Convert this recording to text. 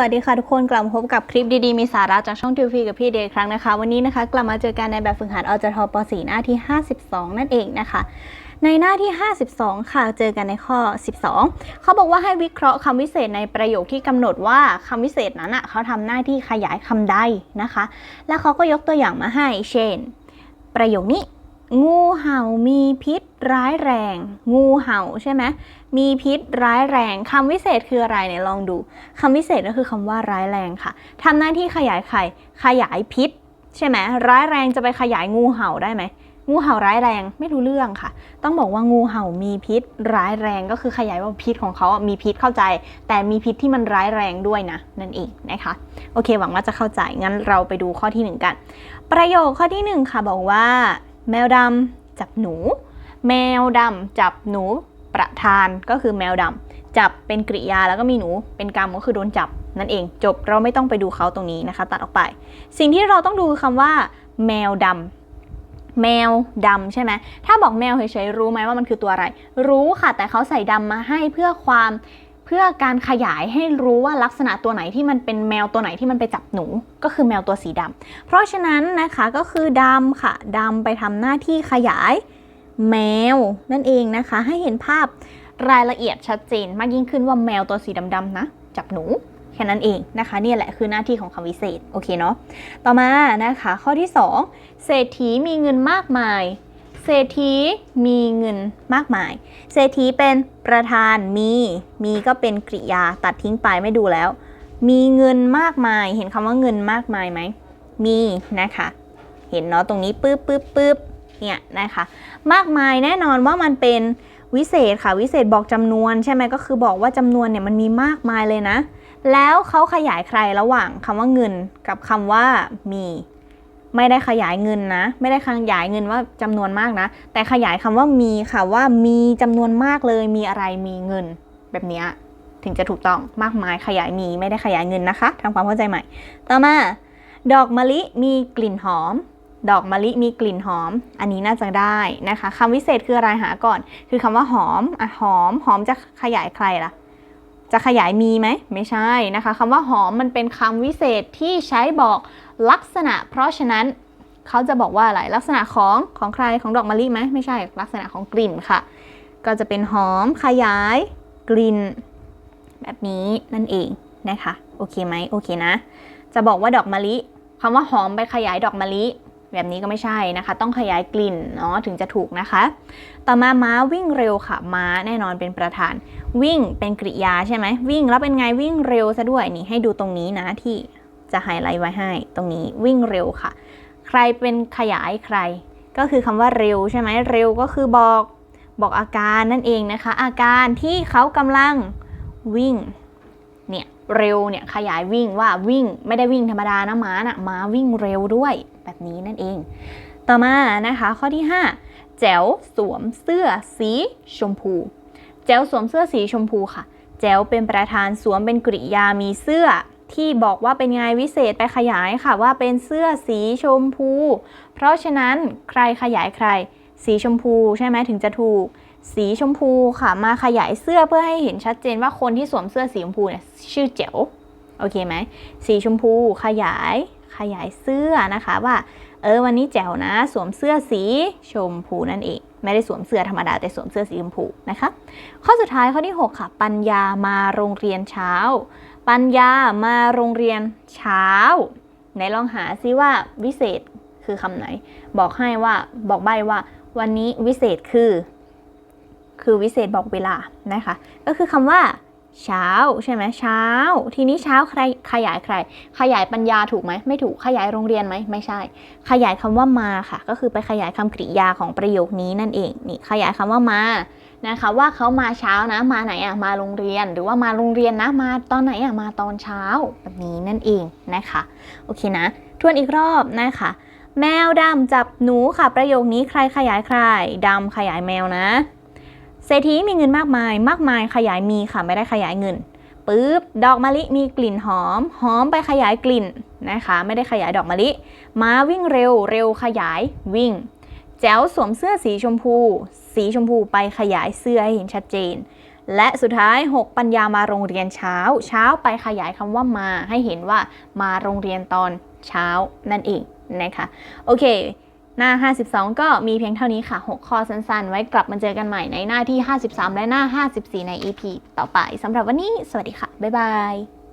วัสดีค่ะทุกคนกลับมาพบกับคลิปดีๆ มีสาระจากช่องทิวฟีกับพี่เดย์ครั้งนะคะ วันนี้นะคะ กลับมาเจอกันในแบบฝึกหัดอจทป .4 หน้าที่ 52 นั่นเองนะคะ ในหน้าที่ 52 ค่ะเจอกันในข้อ 12 เขาบอกว่าให้วิเคราะห์คำวิเศษในประโยคที่กำหนดว่าคำวิเศษนั้นอะเขาทำหน้าที่ขยายคำใดนะคะ แล้วเขาก็ยกตัวอย่างมาให้เช่น ประโยคนี้ งูเห่ามีพิษร้ายแรง งูเห่าใช่ไหมมีพิษร้ายแรงคำวิเศษคืออะไรเนี่ยลองดูคำวิเศษก็คือคำว่าร้ายแรงค่ะทำหน้าที่ขยายไข่ขยายพิษ ใช่ไหมร้ายแรงจะไปขยายงูเห่าได้ไหมงูเห่าร้ายแรงไม่รู้เรื่องค่ะ ต้องบอกว่างูเห่ามีพิษร้ายแรงก็คือขยายว่าพิษของเขามีพิษเข้าใจ แต่มีพิษที่มันร้ายแรงด้วยนะนั่นเองนะคะ โอเคหวังว่าจะเข้าใจงั้นเราไปดูข้อที่หนึ่งกัน ประโยคข้อที่หนึ่งค่ะบอกว่า แมวดำจับหนู แมวดำจับหนู ประธานก็คือแมวดำจับเป็นกริยาแล้วก็มีหนู เป็นกรรมก็คือโดนจับนั่นเองจบเราไม่ต้องไปดูเขาตรงนี้นะคะ ตัดออกไป สิ่งที่เราต้องดูคือคำว่า แมวดำแมวดำใช่ไหมถ้าบอกแมวเฉยๆรู้ไหมว่ามันคือตัวอะไร รู้ค่ะแต่เขาใส่ดำมาให้เพื่อความ เพื่อการขยายให้รู้ว่าลักษณะตัวไหนที่มันเป็นแมวตัวไหนที่มันไปจับหนู ก็คือแมวตัวสีดำเพราะฉะนั้นนะคะก็คือดำค่ะดำไปทำหน้าที่ขยายแมวนั่นเองนะคะ ให้เห็นภาพรายละเอียดชัดเจนมากยิ่งขึ้นว่าแมวตัวสีดำๆนะจับหนูแค่นั้นเองนะคะนี่แหละคือหน้าที่ของคำวิเศษโอเคเนาะต่อมานะคะ ข้อที่ 2 เศรษฐีมีเงินมากมาย เศรษฐีมีเงินมากมาย เศรษฐีเป็นประธานมี มีก็เป็นกริยาตัดทิ้งไปไม่ดูแล้ว มีเงินมากมาย เห็นคำว่าเงินมากมายไหม มีนะคะ เห็นเนาะตรงนี้ปึ๊บปึ๊บปึ๊บเนี่ยนะคะ มากมายแน่นอนว่ามันเป็นวิเศษค่ะ วิเศษบอกจำนวนใช่ไหมก็คือบอกว่าจำนวนเนี่ยมันมีมากมายเลยนะ แล้วเขาขยายใครระหว่างคำว่าเงินกับคำว่ามี ไม่ได้ขยายเงินนะ ไม่ได้ขยายเงินว่าจำนวนมากนะ แต่ขยายคำว่ามีค่ะว่ามีจำนวนมากเลยมีอะไรมีเงิน แบบนี้ถึงจะถูกต้องมากมายขยายมีไม่ได้ขยายเงินนะคะทำความเข้าใจใหม่ ต่อมา ดอกมะลิมีกลิ่นหอม ดอกมะลิมีกลิ่นหอม อันนี้น่าจะได้นะคะคำวิเศษคืออะไรหาก่อน คือคำว่าหอมอะหอมหอมจะขยายใครล่ะจะขยายมีไหมไม่ใช่นะคะคำว่าหอมมันเป็นคำวิเศษที่ใช้บอก ลักษณะ เพราะฉะนั้นเขาจะบอกว่าอะไรลักษณะของของใครของดอกมะลิไหมไม่ใช่ลักษณะของกลิ่นค่ะ ก็จะเป็นหอมขยาย กลิ่น แบบนี้นั่นเองนะคะโอเคไหมโอเคนะ จะบอกว่าดอกมะลิคำว่าหอมไปขยายดอกมะลิ แบบนี้ก็ไม่ใช่นะคะ ต้องขยายกลิ่นเนาะถึงจะถูกนะคะ ต่อมาม้าวิ่งเร็วค่ะ ม้าแน่นอนเป็นประธาน วิ่งเป็นกริยาใช่ไหมวิ่งแล้วเป็นไงวิ่งเร็วซะด้วยนี่ให้ดูตรงนี้นะที่ จะไฮไลท์ไว้ให้ตรงนี้วิ่งเร็วค่ะ ใครเป็นขยายใคร ก็คือคำว่าเร็วใช่ไหมเร็วก็คือบอกบอกอาการนั่นเองนะคะ อาการที่เขากำลังวิ่งเนี่ยเร็วเนี่ยขยายวิ่งว่าวิ่งไม่ได้วิ่งธรรมดานะม้านะม้าวิ่งเร็วด้วยแบบนี้นั่นเอง ต่อมานะคะข้อที่ 5 แจ๋วสวมเสื้อสีชมพู แจ๋วสวมเสื้อสีชมพูค่ะ แจ๋วเป็นประธานสวมเป็นกริยามีเสื้อ ที่บอกว่าเป็นไงวิเศษไปขยายค่ะว่าเป็นเสื้อสีชมพู เพราะฉะนั้นใครขยายใคร สีชมพูใช่ไหมถึงจะถูก สีชมพูค่ะมาขยายเสื้อเพื่อให้เห็นชัดเจนว่าคนที่สวมเสื้อสีชมพูเนี่ยชื่อแจ๋วโอเคไหมสีชมพูขยายขยายเสื้อนะคะว่าเออวันนี้แจ๋วนะ สวมเสื้อสีชมพูนั่นเอง ไม่ได้สวมเสื้อธรรมดาแต่สวมเสื้อสีชมพูนะคะ ข้อสุดท้ายข้อที่ 6 ค่ะ ปัญญามาโรงเรียนเช้า ปัญญามาโรงเรียนเช้า ไหนลองหาซิว่าวิเศษคือคำไหน บอกให้ว่าบอกใบว่า วันนี้วิเศษคือ คือวิเศษบอกเวลานะคะ ก็คือคำว่า เช้าใช่ไหมเช้า ทีนี้เช้าใครขยายใคร ขยายปัญญาถูกไหมไม่ถูกขยายโรงเรียนไหมไม่ใช่ ขยายคำว่ามาค่ะ ก็คือไปขยายคำกริยาของประโยคนี้นั่นเองนี่ขยายคำว่ามา นะคะว่าเขามาเช้านะมาไหนอะมาโรงเรียน หรือว่ามาโรงเรียนนะมาตอนไหนอะมาตอนเช้าแบบนี้นั่นเองนะคะโอเคนะ ทวนอีกรอบนะคะแมวดำจับหนูค่ะ ประโยคนี้ใครขยายใครดำขยายแมวนะเศรษฐีมีเงินมากมาย มากมายขยายมีค่ะไม่ได้ขยายเงินปึ๊บดอกมะลิมีกลิ่นหอม หอมไปขยายกลิ่นนะคะ ไม่ได้ขยายดอกมะลิ ม้าวิ่งเร็วเร็วขยายวิ่ง แจ๋วสวมเสื้อสีชมพู สีชมพูไปขยายเสื้อให้เห็นชัดเจน และสุดท้าย 6 ปัญญามาโรงเรียนเช้า เช้าไปขยายคำว่ามาให้เห็นว่ามาโรงเรียนตอนเช้านั่นเองนะคะโอเค หน้า 52 ก็มีเพียงเท่านี้ค่ะ 6 ข้อสั้นๆ ไว้กลับมาเจอกันใหม่ในหน้าที่ 53 และหน้า 54 ใน EP ต่อไปสำหรับวันนี้ สวัสดีค่ะ บ๊ายบาย